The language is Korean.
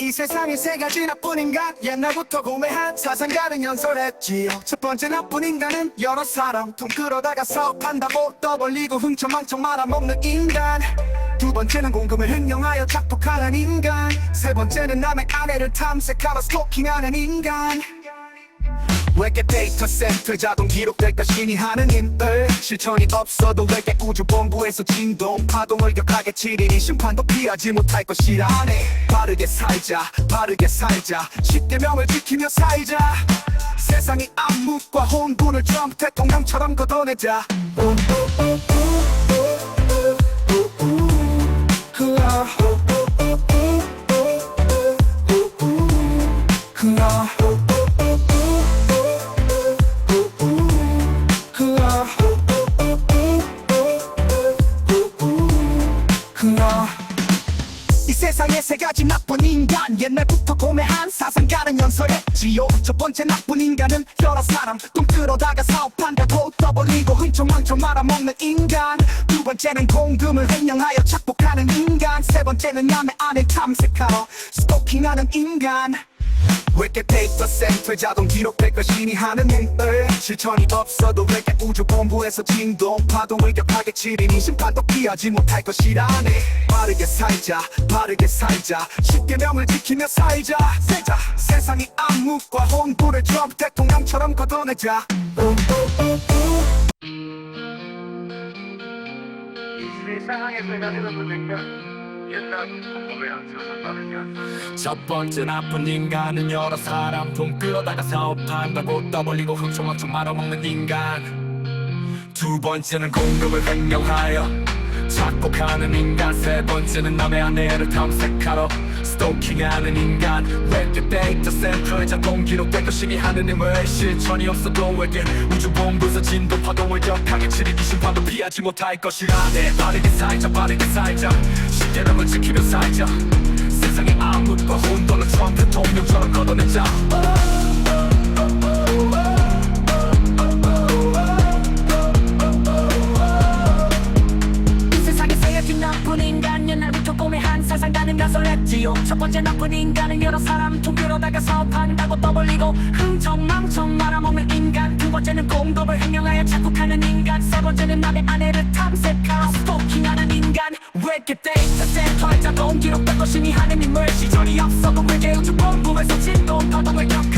이 세상에 세 가지 나쁜 인간 옛날부터 고매한 사상가는 연설했지요 첫 번째 나쁜 인간은 여러 사람. 돈 끌어다가 사업한다고 떠벌리고 흥청망청 말아먹는 인간. 두 번째는 공금을 횡령하여 착복하는 인간. 세 번째는 남의 아내를 탐색하러 스토킹하는 인간 외계 데이터 센터 자동 기록될까 신이 하는 힘들. 실천이 없어도 외계 우주 본부에서 진동 파동을 격하게 치리니 심판도 피하지 못할 것이라네. 바르게 살자 바르게 살자. 십계명을 지키며 살자. 세상이 암묵과 혼돈을 트럼프 대통령처럼 걷어내자 세상에 세 가지 나쁜 인간. 옛날부터 고매한 사상가는 연설했지요. 첫 번째 나쁜 인간은 여러 사람. 돈 끌어다가 사업한다고 떠벌리고 흥청망청 말아먹는 인간. 두 번째는 공금을 횡령하여 착복하는 인간. 세 번째는 남의 아내 탐색하러 스토킹하는 인간 외계 데이터 센터 자동 기록될 것이니 하는 일들? 실천이 없어도 외계 우주 본부에서 진동 파동을 격하게 치리니? 심판도 피하지 못할 것이라네. 빠르게 살자 빠르게 살자. 십계명을 지키며 살자. 살자. 세상이 암묵과 혼돈을 트럼프 대통령처럼 걷어내자. 세상에 내가지는 분인가 첫 번째 나쁜 인간은 여러 사람 돈 끌어다가 사업한다고 떠벌리고 흥청망청 말아먹는 인간. 두 번째는 공급을 횡령하여 착복하는 인간 세 번째는 남의 아내를 탐색하러 스토킹하는 인간. 외계 데이터 센터에 자동 기록된 것이니 하느님의 실천이 없어도 외계 우주본부에서 진도 파동을 격하게 치리니 심판도 피하지 못할 것이라네 빠르게 살자 빠르게 살자. 시계명을 지키며 살자. 세상의 암흑과 혼돈을 트럼프 대통령처럼 걷어내자 가설했지요. 첫 번째 나쁜 인간은 여러 사람 돈 끌어다가 사업한다고 떠벌리고 흥청망청 말아먹는 인간. 두 번째는 공급을 횡령하여 착국하는 인간. 세 번째는 남의 아내를 탐색하러 스토킹하는 인간. 외계 데이터 센터에 자동 기록된 것이니 하느님을 시전이 없어도 외계 우주 본부에서 진동 파동을 격